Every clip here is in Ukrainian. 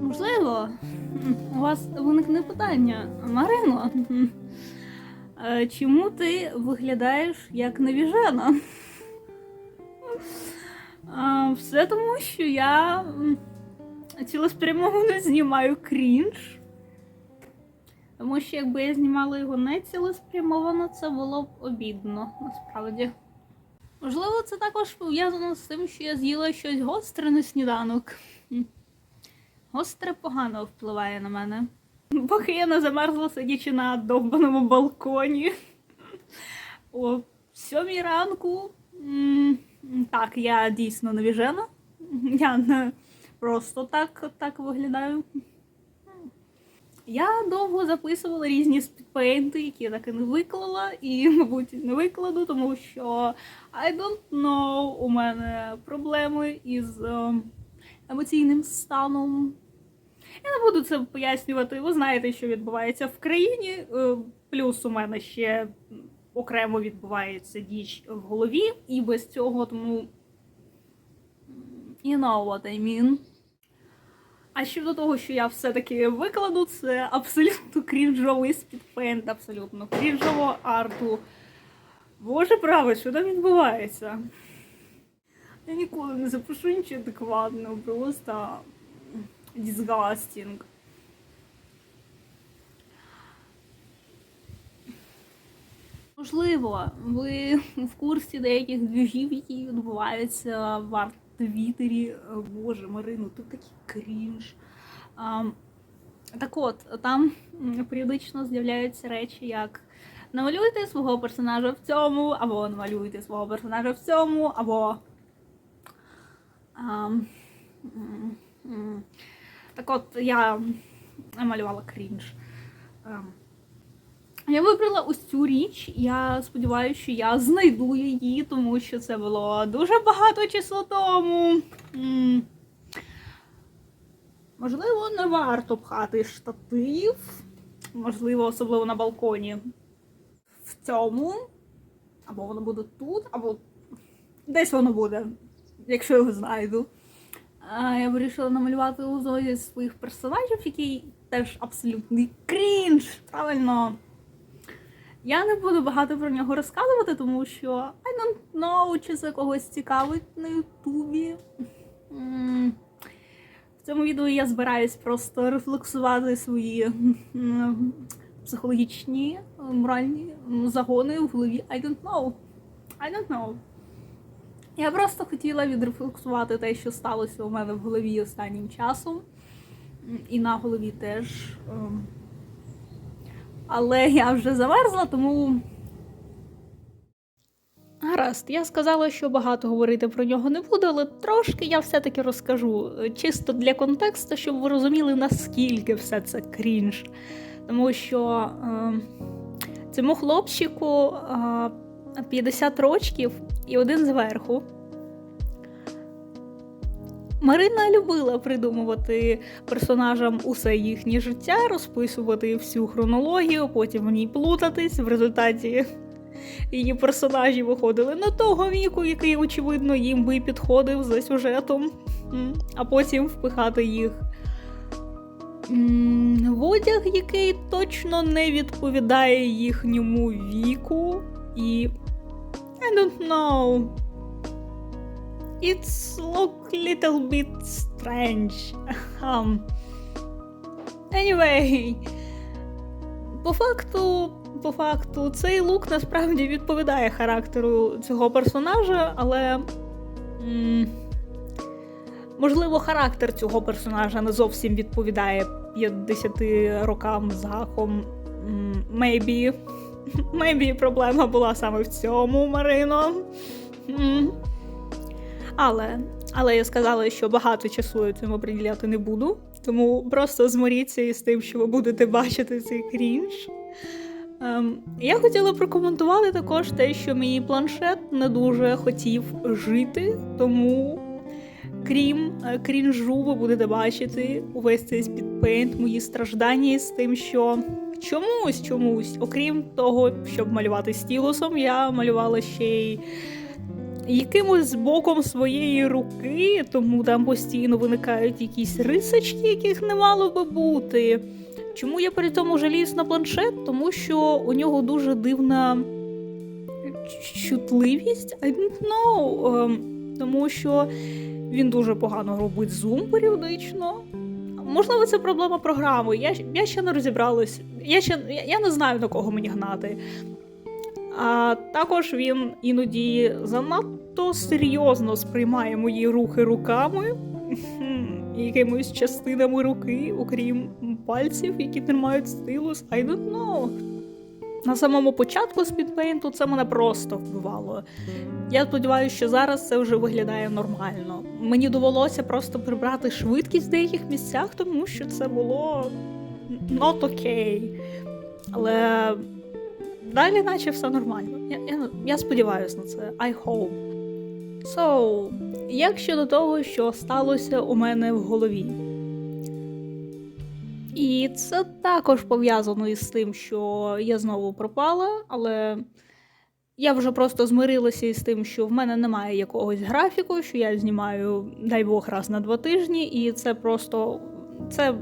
Можливо, у вас виникне питання, Марино. е, Чому ти виглядаєш як навіжена? А, Все тому, що я цілеспрямовано знімаю крінж. Тому що якби я знімала його не цілеспрямовано, це було б обідно, насправді. Можливо, це також пов'язано з тим, що я з'їла щось гостре на сніданок. Гостре погано впливає на мене. Поки я не замерзла, сидячи на довбаному балконі. О сьомій ранку. Так, я дійсно навіжена. Я не просто так, так виглядаю. Я довго записувала різні спідпейнти, які я так і не виклала, і, мабуть, не викладу, тому що I don't know, у мене проблеми із е, емоційним станом. Я не буду це пояснювати. Ви знаєте, що відбувається в країні. Е, Плюс у мене ще окремо відбувається діч в голові, і без цього, тому you know what I mean. А щодо того, що я все-таки викладу, це абсолютно крінжовий спідпейнт, абсолютно крінжового арту. Боже праве, що там відбувається? Я ніколи не запишу нічого адекватного, просто disgusting. Можливо, ви в курсі деяких двіжів, які відбуваються в арт-твіттері. О, Боже, Марину, ти такий крінж. А, так от, там періодично з'являються речі, як намалюйте свого персонажа в цьому, або намалюйте свого персонажа в цьому, або. А, так от, я намалювала крінж. Я вибрала ось цю річ. Я сподіваюся, що я знайду її, тому що це було дуже багато часу тому. Можливо, не варто пхати штатив. Можливо, особливо на балконі. В цьому. Або воно буде тут, або десь воно буде, якщо його знайду. Я вирішила намалювати одного зі своїх персонажів, який теж абсолютний крінж. Правильно. Я не буду багато про нього розказувати, тому що I don't know, чи це когось цікавить на Ютубі. В цьому відео я збираюсь просто рефлексувати свої психологічні, моральні загони в голові. I don't know. I don't know. Я просто хотіла відрефлексувати те, що сталося у мене в голові останнім часом. І на голові теж. Але я вже замерзла, тому. Гаразд, я сказала, що багато говорити про нього не буду, але трошки я все-таки розкажу. е, Чисто для контексту, щоб ви розуміли, наскільки все це крінж. Тому що е, цьому хлопчику е, 50 рочків і один зверху. Марина любила придумувати персонажам усе їхнє життя, розписувати всю хронологію, потім в ній плутатись. В результаті її персонажі виходили не того віку, який, очевидно, їм би підходив за сюжетом, а потім впихати їх в одяг, який точно не відповідає їхньому віку. І I don't know. It's look little bit strange. Um, anyway, по факту, по факту, цей лук насправді відповідає характеру цього персонажа, але. м, можливо, характер цього персонажа не зовсім відповідає 50 рокам з гахом. Maybe. Maybe проблема була саме в цьому, Марино. Але, але я сказала, що багато часу я цьому приділяти не буду. Тому просто зморіться із тим, що ви будете бачити цей крінж. Ем, я хотіла прокоментувати також те, що мій планшет не дуже хотів жити, тому крім е, крінжу, ви будете бачити увесь цей спідпейнт, мої страждання з тим, що чомусь, чомусь, окрім того, щоб малювати стілусом, я малювала ще й якимось боком своєї руки, тому там постійно виникають якісь рисочки, яких не мало би бути. Чому я при цьому жаліюсь на планшет? Тому що у нього дуже дивна чутливість. I don't know. Ем, тому що він дуже погано робить зум періодично. Можливо, це проблема програми. Я, я ще не розібралась. Я ще я, я не знаю на кого мені гнати. А також він іноді занадто серйозно сприймає мої рухи руками, якимись частинами руки, окрім пальців, які тримають стилус. I don't know. На самому початку спідпейнту це мене просто вбивало. Я сподіваюся, що зараз це вже виглядає нормально. Мені довелося просто прибрати швидкість в деяких місцях, тому що це було not okay. Але далі, наче все нормально. Я, я, я сподіваюся на це. I hope. So, як щодо того, що сталося у мене в голові? І це також пов'язано із тим, що я знову пропала, але я вже просто змирилася із тим, що в мене немає якогось графіку, що я знімаю, дай Бог, раз на два тижні, і це просто це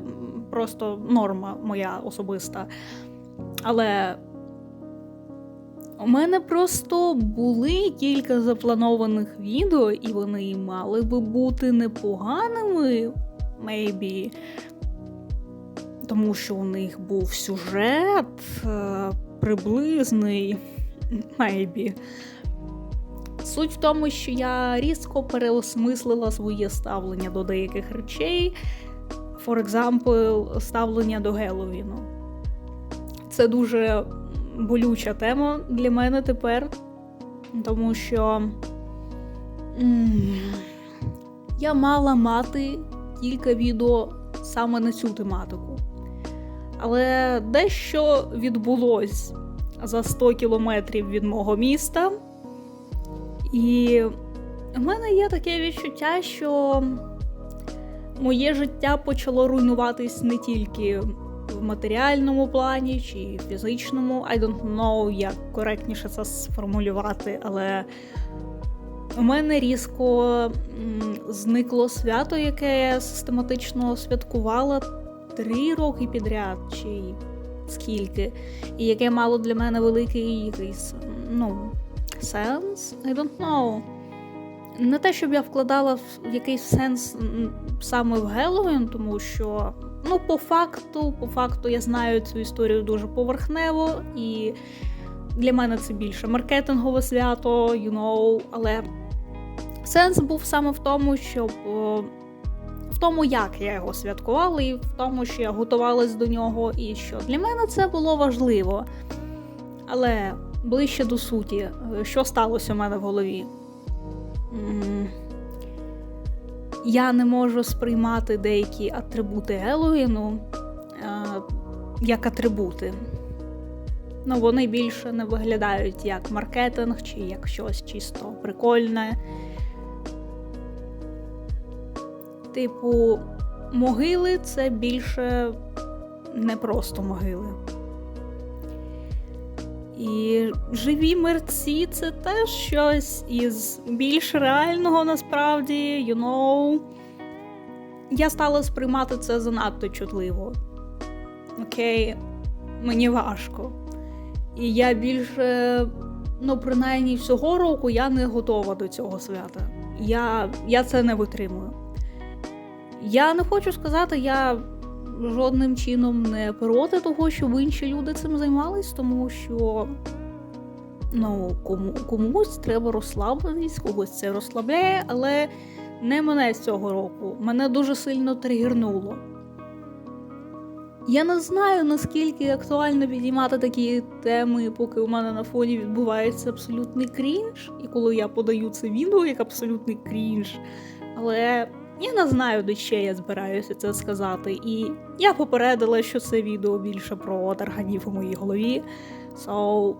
просто норма моя особиста. Але у мене просто були кілька запланованих відео, і вони мали би бути непоганими, maybe тому що у них був сюжет е, приблизний, maybe. Суть в тому, що я різко переосмислила своє ставлення до деяких речей, for example, ставлення до Геловіну. Це дуже болюча тема для мене тепер, тому що я мала мати кілька відео саме на цю тематику. Але дещо відбулось за 100 кілометрів від мого міста. І в мене є таке відчуття, що моє життя почало руйнуватись не тільки в матеріальному плані чи фізичному. I don't know, як коректніше це сформулювати, але у мене різко зникло свято, яке я систематично святкувала три роки підряд, чи скільки, і яке мало для мене великий якийсь ну, сенс. I don't know. Не те, щоб я вкладала в якийсь сенс саме в Геловін, тому що, ну, по факту, по факту, я знаю цю історію дуже поверхнево, і для мене це більше маркетингове свято, you know, але сенс був саме в тому, щоб в тому, як я його святкувала, і в тому, що я готувалась до нього, і що для мене це було важливо. Але ближче до суті, що сталося у мене в голові? Я не можу сприймати деякі атрибути Геловіну як атрибути. Ну, вони більше не виглядають як маркетинг чи як щось чисто прикольне. Типу, могили це більше не просто могили. І живі мерці це теж щось із більш реального насправді, you know. Я стала сприймати це занадто чутливо. Окей, мені важко. І я більше, ну, принаймні, всього року я не готова до цього свята. Я, Я це не витримую. Я не хочу сказати, я жодним чином не проти того, щоб інші люди цим займались, тому що ну, кому, комусь треба розслабленість, когось це розслабляє, але не мене з цього року. Мене дуже сильно тригернуло. Я не знаю, наскільки актуально підіймати такі теми, поки у мене на фоні відбувається абсолютний крінж, і коли я подаю це відео як абсолютний крінж. Але я не знаю, де ще я збираюся це сказати, і я попередила, що це відео більше про тарганів у моїй голові. So,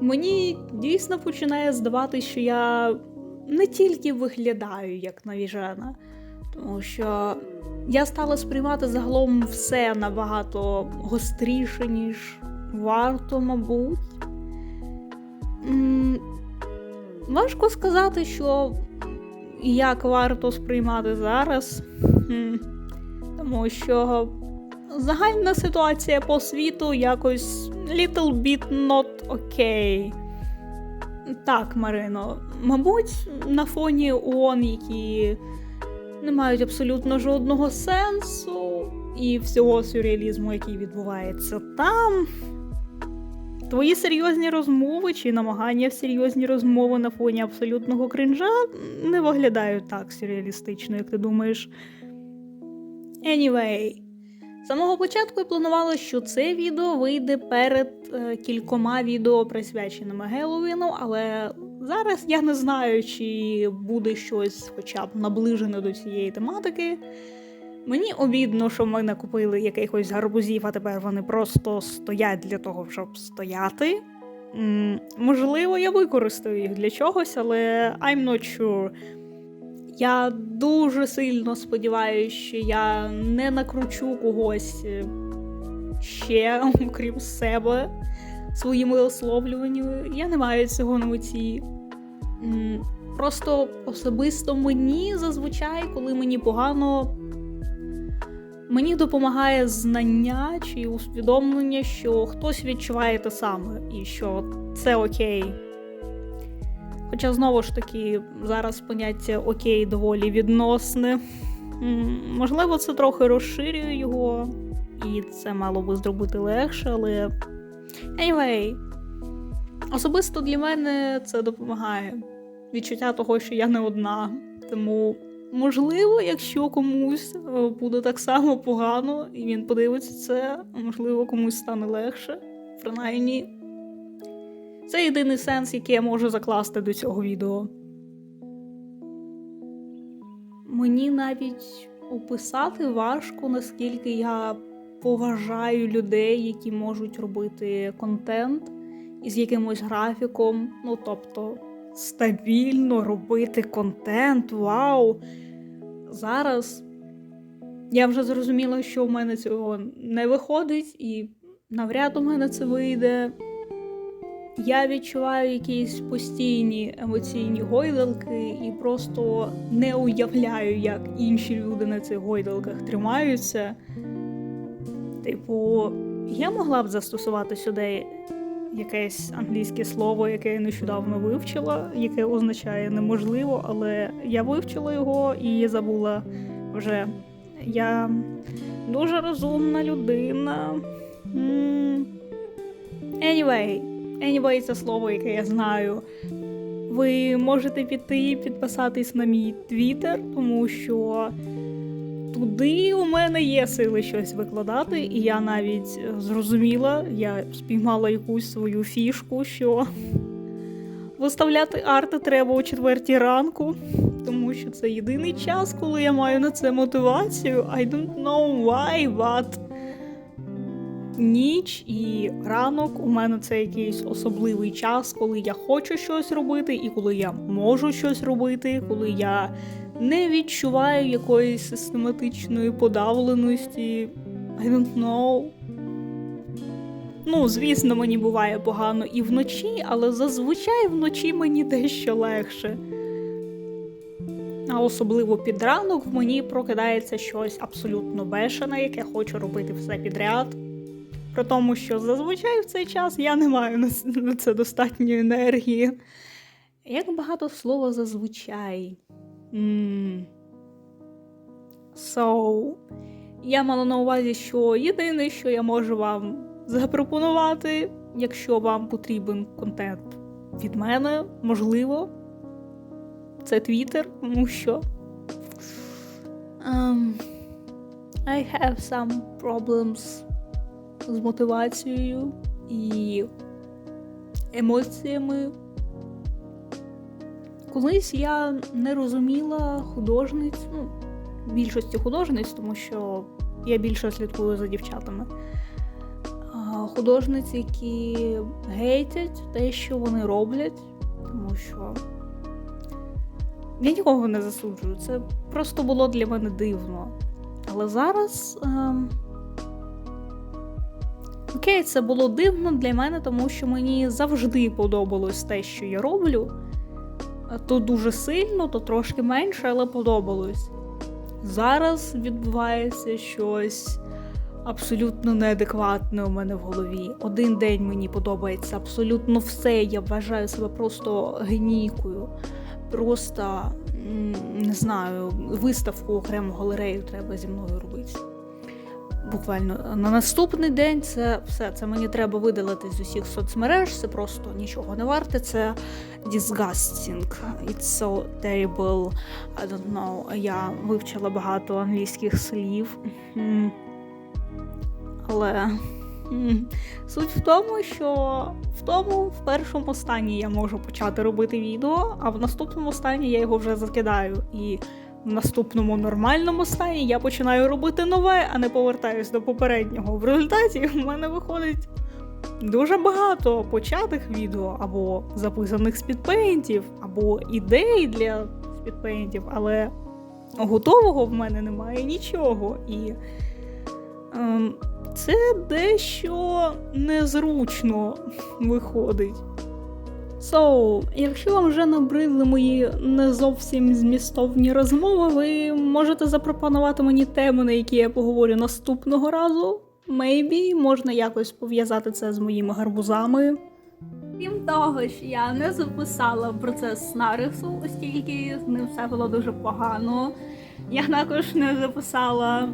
мені дійсно починає здаватися, що я не тільки виглядаю як навіжена, тому що я стала сприймати загалом все набагато гостріше, ніж варто, мабуть. Важко сказати, що як варто сприймати зараз, тому що загальна ситуація по світу якось little bit not okay. Так, Марино, мабуть, на фоні ООН, які не мають абсолютно жодного сенсу, і всього сюрреалізму, який відбувається там. Твої серйозні розмови чи намагання в серйозні розмови на фоні абсолютного кринжа не виглядають так сюрреалістично, як ти думаєш. Anyway, з самого початку я планувала, що це відео вийде перед е, кількома відео присвяченими Геловіну, але зараз я не знаю, чи буде щось хоча б наближене до цієї тематики. Мені обідно, що ми накупили якихось гарбузів, а тепер вони просто стоять для того, щоб стояти. М, можливо, я використаю їх для чогось, але I'm not sure. Я дуже сильно сподіваюся, що я не накручу когось е, ще, окрім себе, своїми висловлюваннями. Я не маю цього на меті. Просто особисто мені зазвичай, коли мені погано, мені допомагає знання чи усвідомлення, що хтось відчуває те саме і що це окей. Хоча знову ж таки, зараз поняття окей доволі відносне. Можливо, це трохи розширює його, і це мало би зробити легше, але. Anyway, особисто для мене це допомагає. Відчуття того, що я не одна. Тому, можливо, якщо комусь е, буде так само погано, і він подивиться це, можливо, комусь стане легше. Принаймні, це єдиний сенс, який я можу закласти до цього відео. Мені навіть описати важко, наскільки я поважаю людей, які можуть робити контент із якимось графіком. Ну, тобто, стабільно робити контент. Вау! Зараз я вже зрозуміла, що в мене цього не виходить, і навряд у мене це вийде. Я відчуваю якісь постійні емоційні гойдалки і просто не уявляю, як інші люди на цих гойдалках тримаються. Типу, я могла б застосувати сюди якесь англійське слово, яке я нещодавно вивчила, яке означає неможливо, але я вивчила його і забула вже. Я дуже розумна людина. Anyway. Anyway, це слово, яке я знаю. Ви можете піти і підписатись на мій твіттер, тому що туди у мене є сили щось викладати, і я навіть зрозуміла, я спіймала якусь свою фішку, що виставляти арти треба о четвертій ранку, тому що це єдиний час, коли я маю на це мотивацію. I don't know why, but ніч і ранок у мене це якийсь особливий час, коли я хочу щось робити, і коли я можу щось робити, коли я не відчуваю якоїсь систематичної подавленості. I don't know. Ну, звісно, мені буває погано і вночі, але зазвичай вночі мені дещо легше. А особливо під ранок в мені прокидається щось абсолютно бешене, яке хочу робити все підряд. При тому, що зазвичай в цей час я не маю на це достатньої енергії. Як багато слова зазвичай. М. So, я мала на увазі, що єдине, що я можу вам запропонувати, якщо вам потрібен контент від мене, можливо, це Твіттер, тому що. Um, I have some problems з мотивацією і емоціями. Колись я не розуміла художниць, ну, більшості художниць, тому що я більше слідкую за дівчатами. Художниць, які гейтять те, що вони роблять, тому що я нікого не засуджую. Це просто було для мене дивно. Але зараз. Ем... Окей, це було дивно для мене, тому що мені завжди подобалось те, що я роблю. То дуже сильно, то трошки менше, але подобалось. Зараз відбувається щось абсолютно неадекватне у мене в голові. Один день мені подобається абсолютно все. Я вважаю себе просто генійкою. Просто не знаю, виставку окрему галерею треба зі мною робити. Буквально на наступний день це все. Це мені треба видалити з усіх соцмереж. Це просто нічого не варте. Це disgusting. It's so terrible. I don't know. Я вивчила багато англійських слів. Але суть в тому, що в тому в першому стані я можу почати робити відео, а в наступному стані я його вже закидаю. І в наступному нормальному стані я починаю робити нове, а не повертаюсь до попереднього. В результаті в мене виходить дуже багато початих відео, або записаних спідпейнтів, або ідей для спідпейнтів, але готового в мене немає нічого. І ем, це дещо незручно виходить. So, якщо вам вже набридли мої не зовсім змістовні розмови, ви можете запропонувати мені теми, на які я поговорю наступного разу. Maybe можна якось пов'язати це з моїми гарбузами. Крім того, що я не записала процес нарису, оскільки з ним все було дуже погано. Я також не записала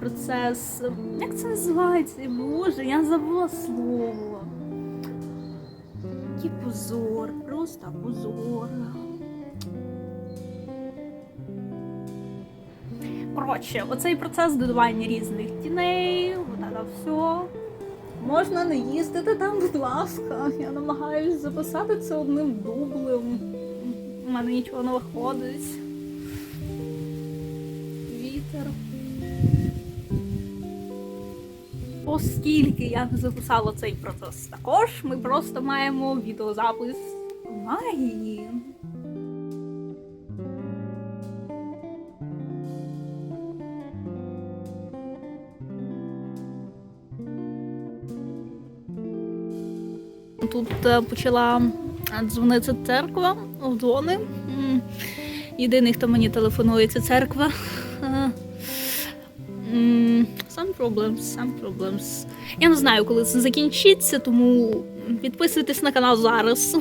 процес. Як це називається? Боже, я забула слово. Який позор, просто позор. Коротше, оцей процес додавання різних тіней, це все. Можна не їздити там, будь ласка. Я намагаюсь записати це одним дублем. У мене нічого не виходить. Вітер. Оскільки я не записала цей процес також, ми просто маємо відеозапис магії. Тут е, почала дзвонити церква в дзвони. Єдиний, хто мені телефонує, це церква. Problems, some problems. Я не знаю, коли це закінчиться, тому підписуйтесь на канал зараз.